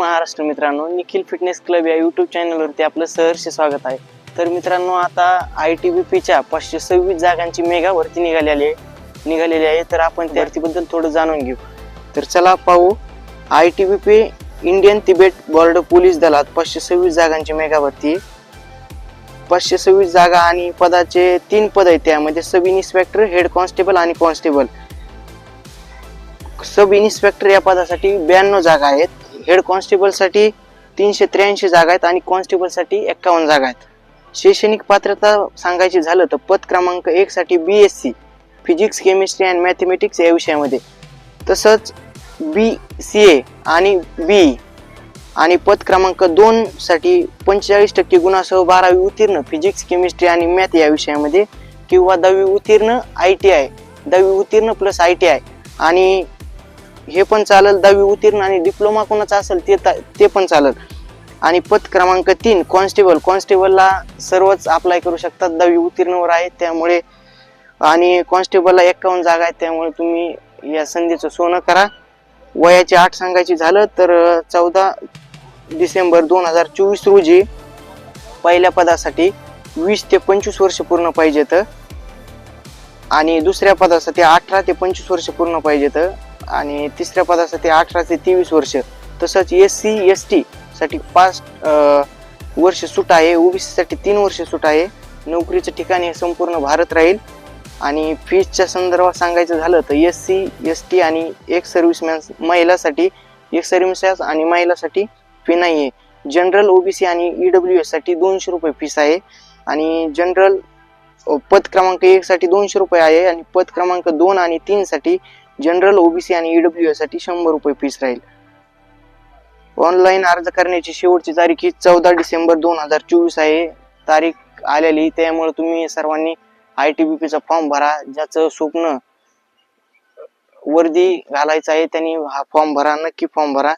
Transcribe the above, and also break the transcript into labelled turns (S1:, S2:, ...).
S1: महाराष्ट्र मित्रांनो Nikhil fitness club या YouTube चॅनलवरती आपलं सहर्ष स्वागत आहे. तर मित्रांनो आता आय टी बी पीच्या पाचशे सव्वीस जागांची मेगा भरती निघालेली आहे. निघालेली आहे. तर आपण त्या भरतीबद्दल थोडं जाणून घेऊ. तर चला पाहू. I T B P Indian Tibet border police दलात पाचशे सव्वीस जागांची मेगा भरती पाचशे सव्वीस जागा आणि पदाचे तीन पद आहेत त्यामध्ये. सब इन्स्पेक्टर हेड कॉन्स्टेबल आणि कॉन्स्टेबल सब इन्स्पेक्टर या पदासाठी ब्याण्णव जागा आहेत. हेड कॉन्स्टेबलसाठी तीनशे त्र्याऐंशी जागा आहेत आणि कॉन्स्टेबलसाठी एक्कावन्न जागा आहेत. शैक्षणिक पात्रता सांगायची झालं तर पद क्रमांक एकसाठी B S C physics chemistry and mathematics या विषयामध्ये. तसंच बी सी ए आणि बी आणि पद क्रमांक दोनसाठी पंचेचाळीस टक्के गुणासह बारावी उत्तीर्ण फिजिक्स केमिस्ट्री आणि मॅथ या विषयामध्ये किंवा दहावी उत्तीर्ण आय टी आय दहावी उत्तीर्ण प्लस आय टी आय आणि हे पण चालेल दहावी उत्तीर्ण आणि डिप्लोमा कोणाचा असेल ते ता- ते पण चालेल. आणि पद क्रमांक तीन कॉन्स्टेबल कॉन्स्टेबलला सर्वच अप्लाय करू शकतात दहावी उत्तीर्णवर आहेत त्यामुळे. आणि कॉन्स्टेबलला एक्कावन्न जागा आहेत त्यामुळे तुम्ही या संधीचं सोनं करा. वयाची आठ सांगायची झालं तर चौदा डिसेंबर दोन हजार चोवीस रोजी पहिल्या पदासाठी वीस ते पंचवीस वर्ष पूर्ण पाहिजेत. आणि दुसऱ्या पदासाठी अठरा ते पंचवीस वर्ष पूर्ण पाहिजेत. आणि तिसऱ्या पदासाठी अठरा ते तेवीस वर्ष. तसंच एस सी एस टी साठी पाच वर्ष सूट आहे. ओबीसी साठी तीन वर्ष सूट आहे. नोकरीचं ठिकाण हे संपूर्ण भारत राहील. आणि फीजच्या संदर्भात सांगायचं झालं तर एस सी एस टी आणि एक सर्व्हिसमॅन महिलासाठी एक सर्व्हिसमॅन आणि महिलासाठी फी नाही आहे जनरल ओबीसी आणि ईडब्ल्यू डब्ल्यू साठी दोनशे रुपये फीस आहे. आणि जनरल पद क्रमांक एक साठी दोनशे रुपये आहे. आणि पद क्रमांक दोन आणि तीन साठी जनरल ओबीसी आणि ईडब्ल्यू साठी शंभर रुपये फीस राहील. ऑनलाईन अर्ज करण्याची शेवटची तारीख ही चौदा डिसेंबर दोन हजार चोवीस आहे. तारीख आलेली त्यामुळे तुम्ही सर्वांनी आय टी बी पीचा फॉर्म भरा ज्याचं स्वप्न वर्दी घालायचं आहे त्यांनी हा फॉर्म भरा नक्की फॉर्म भरा.